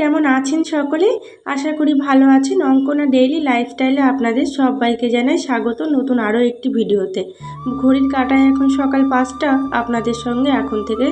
কেমন আছেন সকলে? আশা করি ভালো আছেন। অঙ্কনা ডেইলি লাইফস্টাইলে আপনাদের সবাইকে জানাই স্বাগত নতুন আরও একটি ভিডিওতে। ঘড়ির কাটায় এখন সকাল পাঁচটা। আপনাদের সঙ্গে এখন থেকে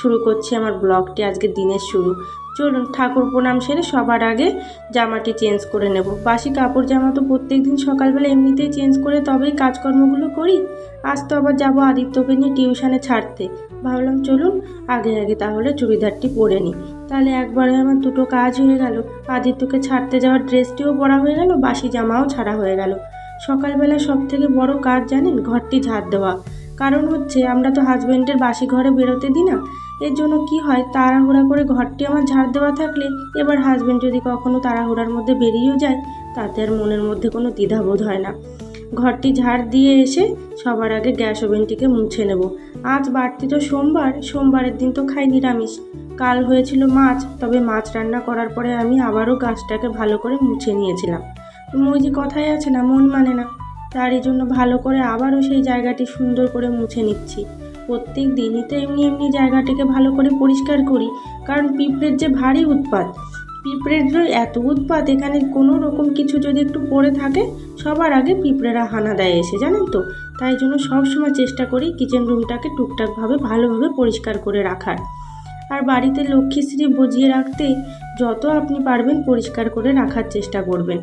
শুরু করছি আমার ব্লগটি, আজকে দিনের শুরু। চলুন ঠাকুর প্রণাম সেরে সবার আগে জামাটি চেঞ্জ করে নেব। বাসি কাপড় জামা তো প্রত্যেক দিন সকালবেলা এমনিতেই চেঞ্জ করে তবেই কাজকর্মগুলো করি। আজ তো আবার যাব আদিত্যকে নিয়ে টিউশনে ছাড়তে। ভাবলাম চলুন আগে আগে তাহলে চুড়িদারটি পরে নিই। তাহলে একবারে আমার দুটো কাজ হয়ে গেল। আদিত্যকে ছাড়তে যাওয়ার ড্রেসটিও পরা হয়ে গেল, বাসি জামাও ছাড়া হয়ে গেল। সকালবেলা সব থেকে বড় কাজ জানেন, ঘরটি ঝাড় দেওয়া। কারণ হচ্ছে, আমরা তো হাজব্যান্ডের বাসি ঘরে বেরোতে দিই না। এর জন্য কি হয়, তাড়াহুড়া করে ঘরটি আমার ঝাড় দেওয়া থাকলে, এবার হাজব্যান্ড যদি কখনো তাড়াহুড়ার মধ্যে বেরিয়েও যায়, তাতে আর মনের মধ্যে কোনো দ্বিধাবোধ হয় না। ঘরটি ঝাড় দিয়ে এসে সবার আগে গ্যাস ওভেনটিকে মুছে নেব। আজ বাড়তি তো সোমবার, সোমবারের দিন তো খাই নিরামিষ। কাল হয়েছিল মাছ, তবে মাছ রান্না করার পরে আমি আবারও গাছটাকে ভালো করে মুছে নিয়েছিলাম। ওই যে কথাই আছে না, মন মানে না। তারই জন্য ভালো করে আবারও সেই জায়গাটি সুন্দর করে মুছে নিচ্ছি। প্রত্যেক দিনই তো এমনি এমনি জায়গাটিকে ভালো করে পরিষ্কার করি, কারণ পিঁপড়ের যে ভারী উৎপাত পিঁপড়ের এত উৎপাত, এখানে কোনো রকম কিছু যদি একটু পড়ে থাকে, সবার আগে পিঁপড়েরা হানা দেয় এসে, জানেন তো? তাই জন্য সবসময় চেষ্টা করি কিচেন রুমটাকে টুকটাকভাবে ভালোভাবে পরিষ্কার করে রাখার। আর বাড়িতে লক্ষ্মীশ্রী বজিয়ে রাখতে যত আপনি পারবেন পরিষ্কার করে রাখার চেষ্টা করবেন।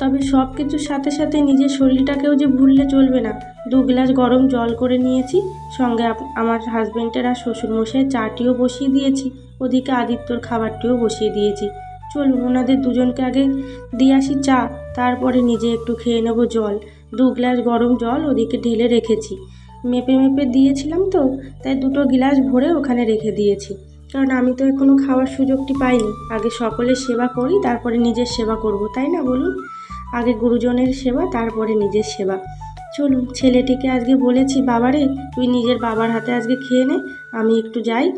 তবে সব কিছুর সাথে সাথে নিজের শরীরটাকেও যে ভুললে চলবে না। দু গ্লাস গরম জল করে নিয়েছি, সঙ্গে আমার হাজব্যান্ডের আর শ্বশুরমশাই চাটিও বসিয়ে দিয়েছি, ওদিকে আদিত্যর খাবারটিও বসিয়ে দিয়েছি। চলুন, ওনাদের দুজনকে আগে দিয়ে আসি চা, তারপরে নিজে একটু খেয়ে নেব জল। দু গ্লাস গরম জল ওদিকে ঢেলে রেখেছি। মেপে মেপে দিয়েছিলাম তো, তাই দুটো গ্লাস ভরে ওখানে রেখে দিয়েছি। কারণ আমি তো এখনও খাওয়ার সুযোগটি পাইনি। আগে সকলের সেবা করি, তারপরে নিজের সেবা করব, তাই না বলুন? আগে গুরুজনের সেবা, তারপরে নিজের সেবা। চলুন, ছেলেটিকে আজকে বলেছি, বাবারে, তুই নিজের বাবার হাতে আজকে খেয়ে নে, আমি একটু যাই।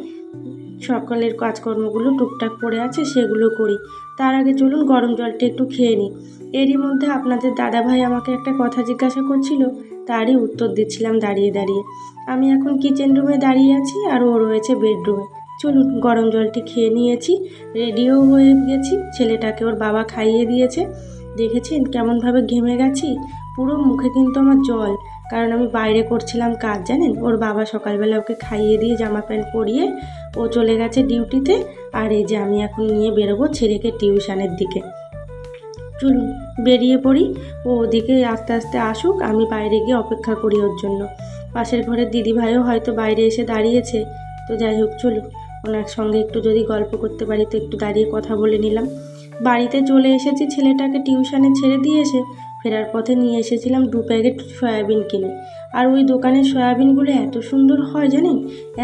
সকালের কাজকর্মগুলো টুকটাক পড়ে আছে, সেগুলো করি। তার আগে চলুন, গরম জলটা একটু খেয়ে নিই এরই মধ্যে আপনাদের দাদাভাই আমাকে একটা কথা জিজ্ঞাসা করছিল তারই উত্তর দিচ্ছিলাম দাঁড়িয়ে দাঁড়িয়ে। আমি এখন কিচেন রুমে দাঁড়িয়ে আছি আর ও রয়েছে বেডরুমে চলুন, গরম জলটি খেয়ে নিয়েছি রেডিও হয়ে গেছি। ছেলেটাকে ওর বাবা খাইয়ে দিয়েছে। দেখেছেন কেমনভাবে ঘেমে গেছি? পুরো মুখে কিন্তু আমার জল। কারণ আমি বাইরে করছিলাম কাজ, জানেন? ওর বাবা সকালবেলা ওকে খাইয়ে দিয়ে জামা প্যান্ট পরিয়ে ও চলে গেছে ডিউটিতে আর এই যে আমি এখন নিয়ে বেরোবো ছেলেকে টিউশনের দিকে। চলুন, বেরিয়ে পড়ি। ও ওদিকে আস্তে আস্তে আসুক, আমি বাইরে গিয়ে অপেক্ষা করি ওর জন্য। পাশের ঘরের দিদিভাইও হয়তো বাইরে এসে দাঁড়িয়েছে। তো যাই হোক, চলুন। ওনার সঙ্গে একটু যদি গল্প করতে পারি, তো একটু দাঁড়িয়ে কথা বলে নিলাম। বাড়িতে চলে এসেছি, ছেলেটাকে টিউশানে ছেড়ে দিয়ে এসে ফেরার পথে নিয়ে এসেছিলাম দু প্যাকেট সয়াবিন কিনে। আর ওই দোকানের সয়াবিনগুলো এত সুন্দর হয় জানেন?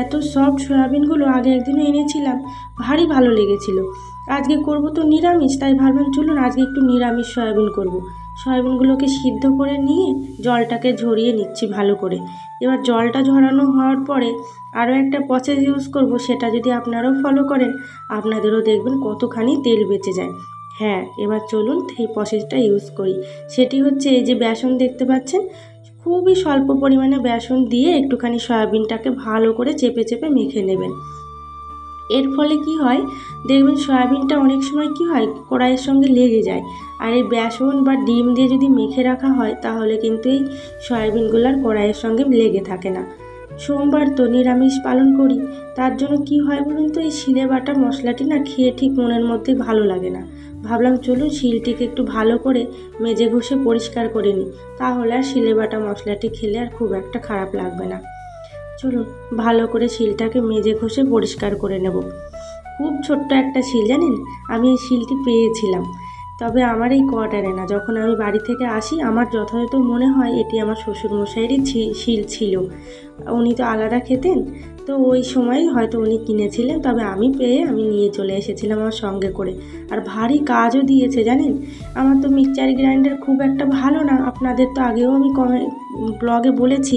এত সফট সয়াবিনগুলো আগে একদিনও এনেছিলাম, ভারী ভালো লেগেছিল। আজকে করব তো নিরামিষ, তাই ভাবলাম চলুন আজকে একটু নিরামিষ সয়াবিন করব। সয়াবিনগুলোকে সিদ্ধ করে নিয়ে জলটাকে ঝরিয়ে নিচ্ছি ভালো করে। এবার জলটা ঝরানো হওয়ার পরে আরও একটা প্রসেস ইউজ করব, সেটা যদি আপনারাও ফলো করেন, আপনাদেরও দেখবেন কতখানি তেল বেঁচে যায়। হ্যাঁ এবার চলুন সেই প্রসেসটা ইউজ করি। সেটি হচ্ছে এই যে বেসন দেখতে পাচ্ছেন? খুবই স্বল্প পরিমাণে বেসন দিয়ে একটুখানি সয়াবিনটাকে ভালো করে চেপে চেপে মেখে নেবেন। এর ফলে কি হয়? দেখবেন সয়াবিনটা অনেক সময় কি হয়? কড়াইয়ের সঙ্গে লেগে যায়। আর এই বেসন বা ডিম দিয়ে যদি মেখে রাখা হয়, তাহলে কিন্তু এই সয়াবিনগুলো আর কড়াইয়ের সঙ্গে লেগে থাকে না। সোমবার তো নিরামিষ পালন করি। তার জন্য কি হয় বলুন তো? এই শিলে বাটা মশলাটি না খেয়ে ঠিক মনের মধ্যে ভালো লাগে না। ভাবলাম চলুন শিলটিকে একটু ভালো করে মেজে ঘষে পরিষ্কার করে নিই। তাহলে আর শিলে বাটা মশলাটি খেলে আর খুব একটা খারাপ লাগবে না। চলুন, ভালো করে শিলটাকে মেজে ঘষে পরিষ্কার করে নেব। খুব ছোট্ট একটা শিল, জানেন? আমি এই শিলটি পেয়েছিলাম। তবে আমার এই কোয়ার্টারে না, যখন আমি বাড়ি থেকে আসি, আমার যথাযথ মনে হয় এটি আমার শ্বশুরমশাইয়েরই শিল ছিল। উনি তো আলাদা খেতেন, তো ওই সময় হয়তো উনি কিনেছিলেন, তবে আমি পেয়ে আমি নিয়ে চলে এসেছিলাম আমার সঙ্গে করে। আর ভারী কাজও দিয়েছে, জানেন? আমার তো মিক্সচার গ্রাইন্ডার খুব একটা ভালো না, আপনাদের তো আগেও আমি কমে ব্লগে বলেছি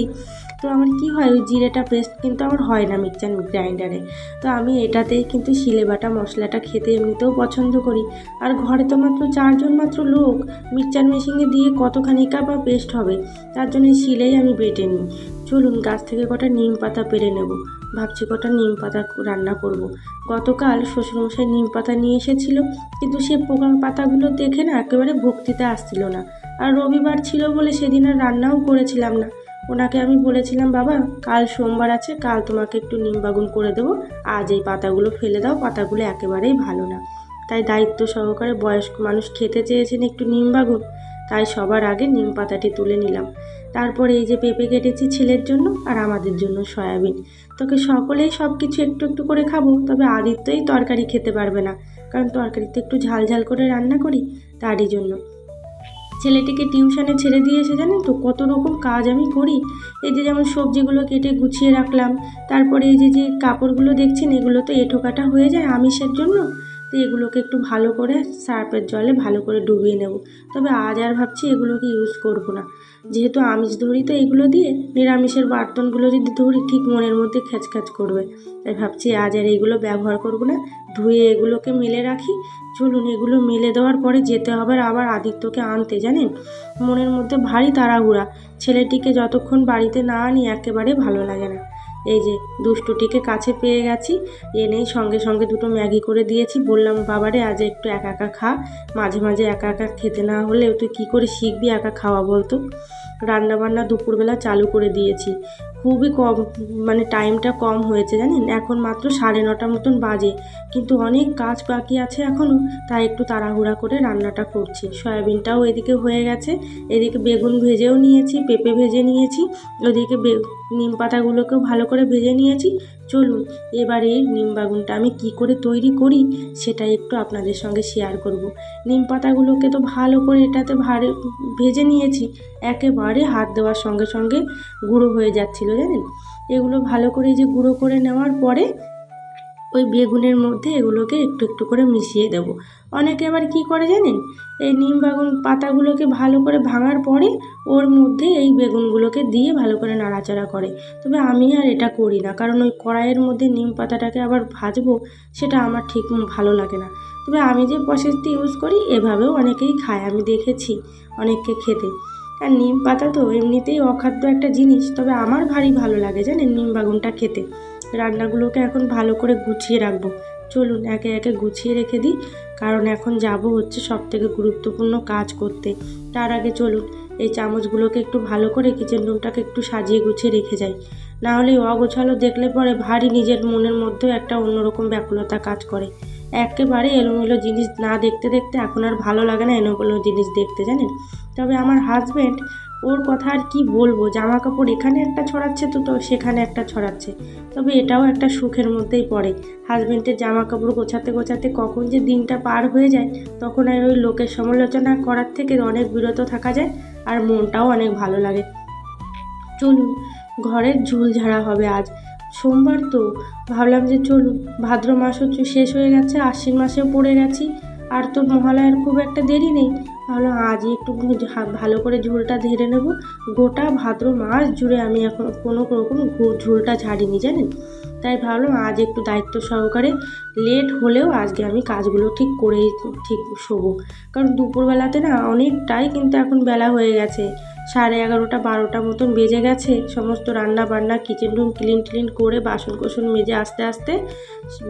তো আমার কি হয়, ওই জিরেটা পেস্ট কিন্তু আমার হয় না মিক্সার গ্রাইন্ডারে তো আমি এটাতেই কিন্তু শিলে বাটা মশলাটা খেতে এমনিতেও পছন্দ করি। আর ঘরে তো মাত্র চারজন মাত্র লোক মিক্সচার মেশিনে দিয়ে কতখানি বা পেস্ট হবে, তার জন্য শিলেই আমি বেটে নিই। চলুন, গাছ থেকে কটা নিম পাতা পেরে নেব। ভাবছি কটা নিম পাতা রান্না করব। গতকাল শ্বশুরমশাই নিম পাতা নিয়ে এসেছিল, কিন্তু সে পোকা পাতাগুলো দেখে না একেবারে ভক্তিতে আসছিল না। আর রবিবার ছিল বলে সেদিন আর রান্নাও করেছিলাম না। ওনাকে আমি বলেছিলাম, বাবা, কাল সোমবার আছে, কাল তোমাকে একটু নিম বাগুন করে দেবো। আজ এই পাতাগুলো ফেলে দাও, পাতাগুলো একেবারেই ভালো না। তাই দায়িত্ব সহকারে বয়স্ক মানুষ খেতে চেয়েছেন একটু নিম বাগুন, তাই সবার আগে নিম পাতাটি তুলে নিলাম। তারপরে এই যে পেঁপে কেটেছি ছেলের জন্য আর আমাদের জন্য সয়াবিন। তোকে সকলেই সব কিছু একটু একটু করে খাব, তবে আদিত্যই তরকারি খেতে পারবে না, কারণ তরকারিতে একটু ঝাল ঝাল করে রান্না করি তারই জন্য। ছেলেটিকে টিউশনে ছেড়ে দিয়ে এসে জানেন তো কত রকম কাজ আমি করি। এই যে যেমন সবজিগুলো কেটে গুছিয়ে রাখলাম, তারপরে এই যে যে কাপড়গুলো দেখছেন, এগুলো তো এঁঠো কাটা হয়ে যায় আমিষের জন্য। তো এগুলোকে একটু ভালো করে সার্ফের জলে ভালো করে ডুবিয়ে নেব। তবে আজ আর ভাবছি এগুলোকে ইউজ করব না। যেহেতু আমিষ ধরি, তো এগুলো দিয়ে নিরামিষের বার্তনগুলো যদি ধরি, ঠিক মনের মধ্যে খ্যাচ করবে। তাই ভাবছি আজ আর এগুলো ব্যবহার করব না। ধুয়ে এগুলোকে মেলে রাখি। চলুন, এগুলো মেলে দেওয়ার পরে যেতে হবে আবার আদিত্যকে আনতে, জানেন? মনের মধ্যে ভারী তাড়াহুড়া। ছেলেটিকে যতক্ষণ বাড়িতে না আনি, একেবারে ভালো লাগে না। এই যে দুষ্টুটিকে কাছে পেয়ে গেছি এনেই সঙ্গে সঙ্গে দুটো ম্যাগি করে দিয়েছি। বললাম, বাবারে, আজ একটু একা একা খা। মাঝে মাঝে একা একা খেতে না হলে তুই কী করে শিখবি একা খাওয়া বলতো? রান্নাবান্না দুপুরবেলা চালু করে দিয়েছি। খুবই কম মানে টাইমটা কম হয়েছে জানেন? এখন মাত্র সাড়ে নটা মতন বাজে। কিন্তু অনেক কাজ বাকি আছে এখনও, তাই একটু তাড়াহুড়া করে রান্নাটা করছি। সয়াবিনটাও এদিকে হয়ে গেছে। এদিকে বেগুন ভেজেও নিয়েছি, পেঁপে ভেজে নিয়েছি। ওদিকে নিম পাতাগুলোকেও ভালো করে ভেজে নিয়েছি। চলুন, এবার এই নিম বাগুনটা আমি কি করে তৈরি করি সেটা একটু আপনাদের সঙ্গে শেয়ার করব। নিম পাতাগুলোকে তো ভালো করে এটাতে ভারে ভেজে নিয়েছি। একেবারে হাত দেওয়ার সঙ্গে সঙ্গে গুঁড়ো হয়ে যাচ্ছিল। জানেন এগুলো ভালো করে যে গুঁড়ো করে নেওয়ার পরে ওই বেগুনের মধ্যে এগুলোকে একটু একটু করে মিশিয়ে দেব। অনেকে আবার কী করে জানেন? এই নিম বাগুন পাতাগুলোকে ভালো করে ভাঙার পরে ওর মধ্যে এই বেগুনগুলোকে দিয়ে ভালো করে নাড়াচাড়া করে। তবে আমি আর এটা করি না, কারণ ওই কড়াইয়ের মধ্যে নিম পাতাটাকে আবার ভাজবো, সেটা আমার ঠিক ভালো লাগে না। তবে আমি যে প্রসেসটি ইউজ করি, এভাবেও অনেকেই খায়, আমি দেখেছি অনেককে খেতে। আর নিম পাতা তো এমনিতেই অখাদ্য একটা জিনিস, তবে আমার ভারী ভালো লাগে জানেন নিম বাগুনটা খেতে। রান্নাগুলোকে এখন ভালো করে গুছিয়ে রাখব। চলুন, একে একে গুছিয়ে রেখে দিই, কারণ এখন যাব হচ্ছে সব থেকে গুরুত্বপূর্ণ কাজ করতে। তার আগে চলুন, এই চামচগুলোকে একটু ভালো করে কিচেন রুমটাকে একটু সাজিয়ে গুছিয়ে রেখে যাই। না হলে অগোছালো দেখলে পরে ভারী নিজের মনের মধ্যেও একটা অন্যরকম ব্যাকুলতা কাজ করে। একেবারে এলোমেলো জিনিস না দেখতে দেখতে এখন আর ভালো লাগে না এলোমেলো জিনিস দেখতে, জানেন? তবে আমার হাজব্যান্ড ওর কথা আর কি বলব? জামা কাপড় এখানে একটা ছড়াচ্ছে তো তো সেখানে একটা ছড়াচ্ছে। তবে এটাও একটা সুখের মধ্যেই পড়ে। হাজব্যান্ডের জামা কাপড় গোছাতে গোছাতে কখন যে দিনটা পার হয়ে যায়, তখন আর ওই লোকের সমালোচনা করার থেকে অনেক বিরত থাকা যায় আর মনটাও অনেক ভালো লাগে। চলুন, ঘরের ঝুল ঝাড়া হবে আজ। সোমবার তো। ভাবলাম যে চলুন ভাদ্র মাস হচ্ছে শেষ হয়ে গেছে, আশ্বিন মাসেও পড়ে গেছি। আর তো মহালয়ার খুব একটা দেরি নেই। ভাবলাম আজই একটু ভালো করে ঝোলটা ধেরে নেব। গোটা ভাদ্র মাস জুড়ে আমি এখন কোনো রকম ঝোলটা ঝাড়িনি জানেন? তাই ভাবলাম আজ একটু দায়িত্ব সহকারে লেট হলেও আজকে আমি কাজগুলো ঠিক করেই, ঠিক শোবো। কারণ দুপুরবেলাতে না অনেকটাই কিন্তু এখন বেলা হয়ে গেছে। সাড়ে এগারোটা, বারোটা মতন বেজে গেছে। সমস্ত রান্না বান্না কিচেন রুম ক্লিন ক্লিন করে বাসন কোসন মেজে আস্তে আস্তে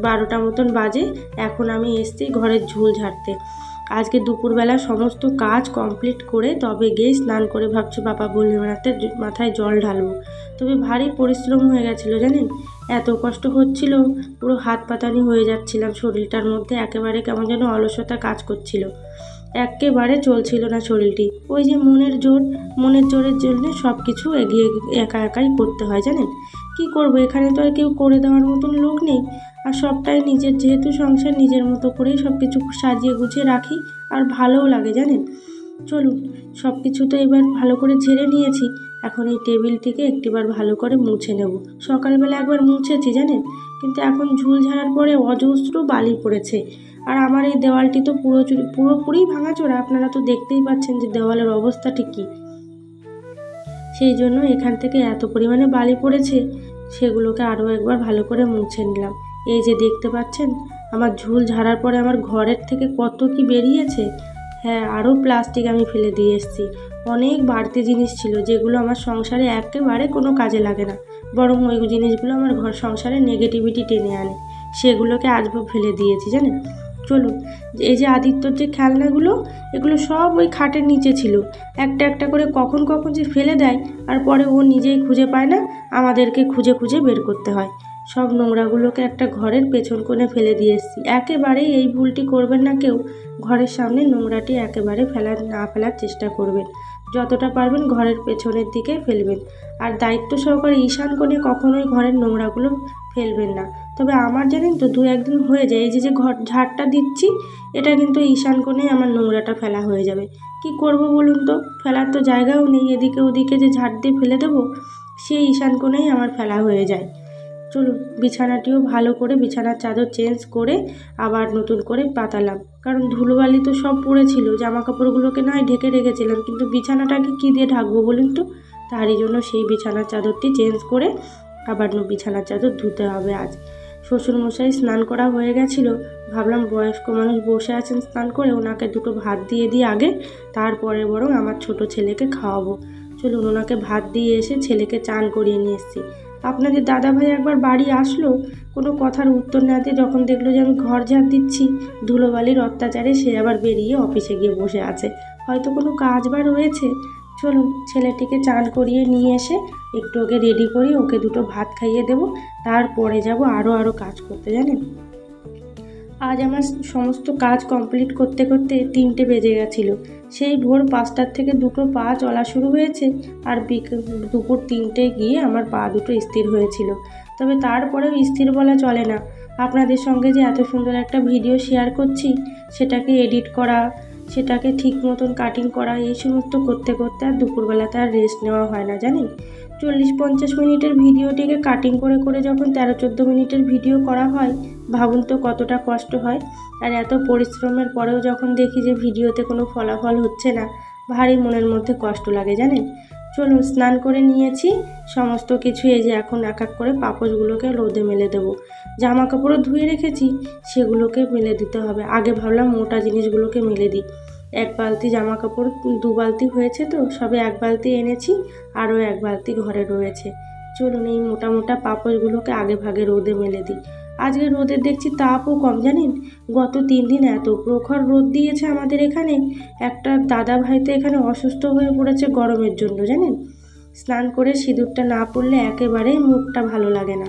বারোটা মতন বাজে। এখন আমি এসছি ঘরের ঝুল ঝাড়তে। আজকে দুপুরবেলা সমস্ত কাজ কমপ্লিট করে তবে গিয়ে স্নান করে ভাবছি, বাবা, বললে বেড়াতে মাথায় জল ঢালবো। তবে ভারী পরিশ্রম হয়ে গেছিল, জানেন? এত কষ্ট হচ্ছিল, পুরো হাত পাতানি হয়ে যাচ্ছিলাম শরীরটার মধ্যে। একেবারে কেমন যেন অলসতা কাজ করছিল। একেবারে চলছিল না শরীরটি। ওই যে মনের জোর, মনের জোরের জন্য সব কিছু এগিয়ে একা একাই করতে হয়, জানেন? কি করব, এখানে তো আর কেউ করে দেওয়ার মতন লোক নেই। আর সবটাই নিজের, যেহেতু সংসার, নিজের মতো করেই সব কিছু সাজিয়ে গুছিয়ে রাখি, আর ভালোও লাগে, জানেন? চলুন সব কিছু তো এবার ভালো করে ঝেড়ে নিয়েছি। এখন এই টেবিলটিকে একটিবার ভালো করে মুছে নেব। সকালবেলা একবার মুছেছি, জানেন? কিন্তু এখন ঝুল ঝাড়ার পরে অজস্র বালি পড়েছে। আর আমার এই দেওয়ালটি তো পুরো পুরোপুরি ভাঙাচোরা। আপনারা তো দেখতেই পাচ্ছেন যে দেওয়ালের অবস্থাটি কী। সেই জন্য এখান থেকে এত পরিমাণে বালি পড়েছে, সেগুলোকে আরও একবার ভালো করে মুছে নিলাম। এই যে দেখতে পাচ্ছেন, আমার ঝুল ঝাড়ার পরে আমার ঘরের থেকে কত কি বেরিয়েছে। হ্যাঁ আরও প্লাস্টিক আমি ফেলে দিয়ে এসেছি। অনেক বাড়তি জিনিস ছিল, যেগুলো আমার সংসারে একেবারে কোনো কাজে লাগে না। বরং ওই জিনিসগুলো আমার ঘর সংসারে নেগেটিভিটি টেনে আনে। সেগুলোকে আজও ফেলে দিয়েছি, জানেন? চলুন, এই যে আদিত্যর যে খেলনাগুলো, এগুলো সব ওই খাটের নিচে ছিল। একটা একটা করে কখন কখন যে ফেলে দেয়, আর পরে ও নিজেই খুঁজে পায় না, আমাদেরকে খুঁজে খুঁজে বের করতে হয়। সব নোংরাগুলোকে একটা ঘরের পেছন কোণে ফেলে দিয়ে এসেছি। একেবারেই এই ভুলটি করবেন না কেউ। ঘরের সামনে নোংরাটি একেবারে ফেলার না ফেলার চেষ্টা করবেন। যতটা পারবেন ঘরের পেছনের দিকে ফেলবেন। আর দায়িত্ব সহকারে ঈশান কোণে কখনোই ঘরের নোংরাগুলো ফেলবেন না। তবে আমার জানেন তো দু একদিন হয়ে যায়, এই যে যে ঘর ঝাড়টা দিচ্ছি, এটা কিন্তু ঈশান কোণে আমার নোংরাটা ফেলা হয়ে যাবে। কি করব বলুন তো? ফেলার তো জায়গাও নেই, এদিকে ওদিকে যে ঝাড় দিয়ে ফেলে দেবো সেই ঈশান কোণেই আমার ফেলা হয়ে যায়। চলুন, বিছানাটিও ভালো করে, বিছানার চাদর চেঞ্জ করে আবার নতুন করে পাতালাম। কারণ ধুলোবালি তো সব পড়েছিল জামা কাপড়গুলোকে নয় ঢেকে রেখেছিলাম, কিন্তু বিছানাটাকে কী দিয়ে ঢাকবো বলুন তো? তারই জন্য সেই বিছানার চাদরটি চেঞ্জ করে আবার বিছানার চাদর ধুতে হবে আজ। শ্বশুরমশাই স্নান করা হয়ে গেছিল, ভাবলাম বয়স্ক মানুষ বসে আছেন স্নান করে ওনাকে দুটো ভাত দিয়ে দিই আগে, তারপরে বরং আমার ছোট ছেলেকে খাওয়াবো। চলুন ওনাকে ভাত দিয়ে এসে ছেলেকে চান করিয়ে নিয়ে এসেছি। আপনাদের দাদাভাই একবার বাড়ি আসলো, কোনো কথার উত্তর না দিয়ে যখন দেখল যে আমি ঘর ঝাড় দিচ্ছি, ধুলোবালির অত্যাচারে সে আবার বেরিয়ে অফিসে গিয়ে বসে আছে। হয়তো কোনো কাজ বা রয়েছে? চলুন, ছেলেটিকে চান করিয়ে নিয়ে এসে একটু ওকে রেডি করি ওকে দুটো ভাত খাইয়ে দেবো, তারপরে যাব আরও আরও কাজ করতে, জানেন? আজ আমার সমস্ত কাজ কমপ্লিট করতে করতে তিনটে বেজে গেছিল। সেই ভোর পাঁচটার থেকে দুটো পা চলা শুরু হয়েছে আর দুপুর তিনটে গিয়ে আমার পা দুটো স্থির হয়েছিল। তবে তারপরেও স্থির বলা চলে না। আপনাদের সঙ্গে যে এত সুন্দর একটা ভিডিও শেয়ার করছি, সেটাকে এডিট করা, সেটাকে ঠিক মতন কাটিং করা, এই সমস্ত করতে করতে আর দুপুরবেলাতে আর রেস্ট নেওয়া হয় না, জানেন? চল্লিশ পঞ্চাশ মিনিটের ভিডিওটিকে কাটিং করে করে যখন তেরো চোদ্দ মিনিটের ভিডিও করা হয় ভাবুন তো কতটা কষ্ট হয়। আর এত পরিশ্রমের পরেও যখন দেখি যে ভিডিওতে কোনো ফলাফল হচ্ছে না, ভারী মনের মধ্যে কষ্ট লাগে, জানেন? চলুন, স্নান করে নিয়েছি। সমস্ত কিছু এই যে এখন এক এক করে পাপোশগুলোকে রোদে মেলে দেবো। জামা কাপড়ও ধুয়ে রেখেছি, সেগুলোকে মেলে দিতে হবে। আগে ভাবলাম মোটা জিনিসগুলোকে মেলে দিই। এক বালতি জামা কাপড় দু বালতি হয়েছে তো, সবে এক বালতি এনেছি, আরও এক বালতি ঘরে রয়েছে। চলুন, এই মোটা মোটা পাপড়গুলোকে আগে ভাগে রোদে মেলে দিই। আজকে রোদের দেখছি তাপও কম, জানেন? গত তিন দিন এত প্রখর রোদ দিয়েছে আমাদের এখানে। একটা দাদা ভাই তো এখানে অসুস্থ হয়ে পড়েছে গরমের জন্য, জানেন? স্নান করে সিঁদুরটা না পরলে একেবারেই মুখটা ভালো লাগে না।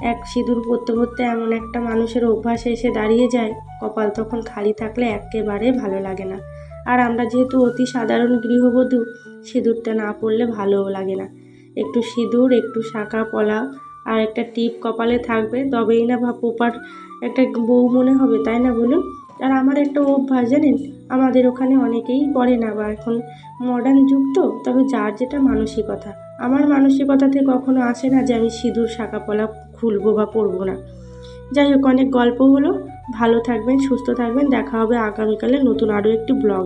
এক সিঁদুর পরতে পরতে এমন একটা মানুষের অভ্যাসে এসে দাঁড়িয়ে যায়, কপাল তখন খালি থাকলে একেবারে ভালো লাগে না। আর আমরা যেহেতু অতি সাধারণ গৃহবধূ, সিঁদুরটা না পরলে ভালোও লাগে না। একটু সিঁদুর, একটু শাঁখা পলা আর একটা টিপ কপালে থাকবে। তবেই না বা পোপার একটা বউ মনে হবে, তাই না বলুন? আর আমার একটা অভ্যাস জানেন, আমাদের ওখানে অনেকেই পড়ে না বা এখন মডার্ন যুগ তো, তবে যার যেটা মানসিকতা। আমার মানসিকতাতে কখনো আসে না যে আমি সিঁদুর, শাঁখা, পলা খুলবো বা পরবো না। যাই হোক, অনেক গল্প হলো। ভালো থাকবেন, সুস্থ থাকবেন। দেখা হবে আগামীকালে নতুন আরও একটি ব্লগ